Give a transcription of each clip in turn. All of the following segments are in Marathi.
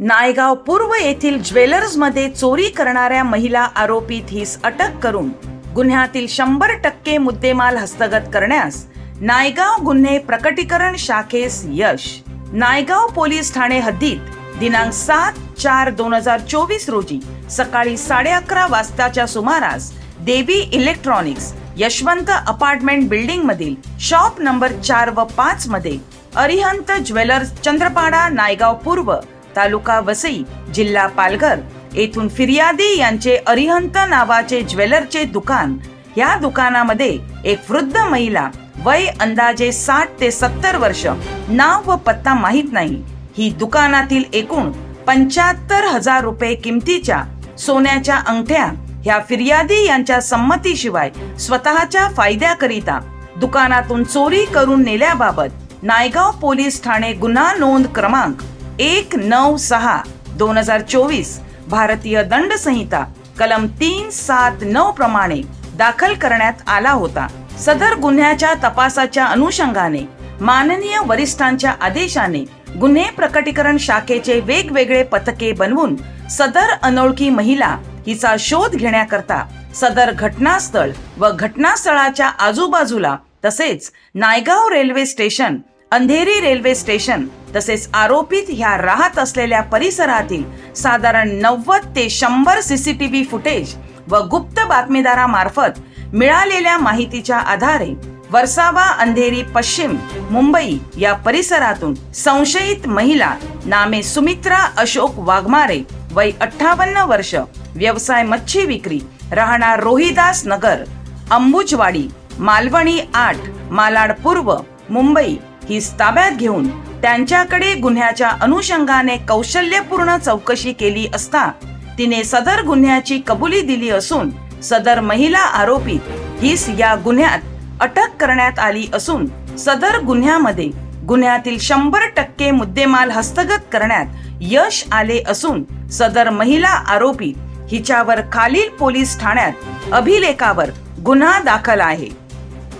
नायगाव पूर्व येथील ज्वेलर्समध्ये चोरी करणाऱ्या महिला आरोपीत हिस अटक करून गुन्ह्यातील शंभर टक्के मुद्देमाल हस्तगत करण्यास नायगाव गुन्हे प्रकटीकरण शाखेस यश. नायगाव पोलीस ठाणे हद्दीत दिनांक सात चार दोन हजार चोवीस रोजी सकाळी साडे अकरा वाजताच्या सुमारास Devi electronics Yashwant apartment building मधील शॉप नंबर चार व पाच मध्ये अरिहंत ज्वेलर्स चंद्रपाडा नायगाव पूर्व तालुका वसई जिल्हा पालघर. येथून फिर्यादी यांचे अरिहंत नावाचे ज्वेलरचे दुकान. या दुकानामध्ये एक वृद्ध महिला वय अंदाजे साठ ते सत्तर वर्ष. नाव व पत्ता माहीत नाही. ही दुकानातील एकूण पंच्याहत्तर हजार रुपये किमतीच्या सोन्याच्या अंगठ्या ह्या फिर्यादी यांच्या संमतीशिवाय स्वतःच्या फायद्याकरिता दुकानातून चोरी करून नेल्याबाबत नायगाव पोलीस ठाणे गुन्हा नोंद क्रमांक एक नऊ सहा दोन हजार चोवीस भारतीय दंड संहिता कलम तीन सात नऊ प्रमाणे दाखल करण्यात आला होता. सदर गुन्ह्याच्या तपासाच्या अनुषंगाने माननीय वरिष्ठांच्या आदेशाने गुन्हे प्रकटीकरण शाखेचे वेगवेगळे पथके बनवून सदर अनोळखी महिला हिचा शोध घेण्याकरता सदर घटनास्थळ व घटनास्थळाच्या आजूबाजूला तसेच Naigaon railway station Andheri railway station तसेच आरोपित ह्या राहत असलेल्या परिसरातील साधारण नव्वद ते शंभर सीसीटीव्ही फुटेज व गुप्त बातमीदारामार्फत मिळालेल्या माहितीच्या आधारे वर्सावा अंधेरी पश्चिम मुंबई या परिसरातून संशयित महिला नामे सुमित्रा अशोक वाघमारे वय अठ्ठावन्न वर्ष व्यवसाय मच्छी विक्री राहणार रोहिदास नगर अंबुजवाडी मालवणी आठ मालाड पूर्व मुंबई ही ताब्यात घेऊन त्यांच्याकडे गुन्ह्याच्या अनुषंगाने कौशल्यपूर्ण चौकशी केली असता तिने सदर गुन्ह्याची कबुली दिली असून सदर महिला आरोपी हीच या गुन्ह्यात अटक करण्यात आली असून सदर गुन्ह्यामध्ये गुन्ह्यातील शंभर टक्के मुद्देमाल हस्तगत करण्यात यश आले असून सदर महिला आरोपी हिच्यावर खालील पोलीस ठाण्यात अभिलेखावर गुन्हा दाखल आहे.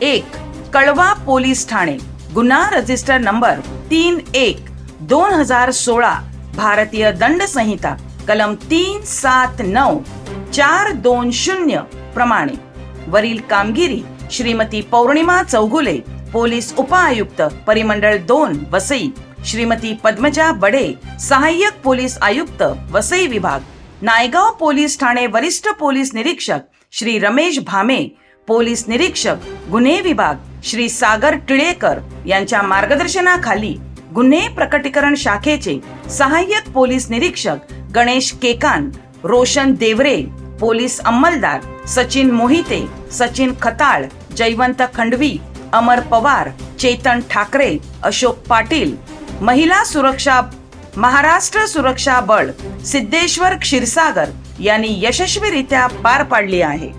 एक कळवा पोलीस ठाणे. गुन्हा रजिस्टर नंबर तीन एक दोन हजार सोळा भारतीय दंड संहिता कलम तीन सात नऊ चार दोन शून्य प्रमाणे. वरील कामगिरी श्रीमती पौर्णिमा चौगुले पोलीस उपआयुक्त परिमंडळ दोन वसई. श्रीमती पद्मजा बडे सहाय्यक पोलीस आयुक्त वसई विभाग. नायगाव पोलीस ठाणे वरिष्ठ पोलीस निरीक्षक श्री रमेश भामे पोलीस निरीक्षक गुन्हे विभाग श्री सागर टिळेकर यांच्या मार्गदर्शनाखाली गुन्हे प्रकटीकरण शाखेचे सहाय्यक पोलीस निरीक्षक गणेश केकान रोशन देवरे पोलीस अंमलदार सचिन मोहिते सचिन खताळ जयवंत खंडवी अमर पवार चेतन ठाकरे अशोक पाटील महिला सुरक्षा महाराष्ट्र सुरक्षा बळ सिद्धेश्वर क्षीरसागर यांनी यशस्वीरित्या पार पाडली आहे.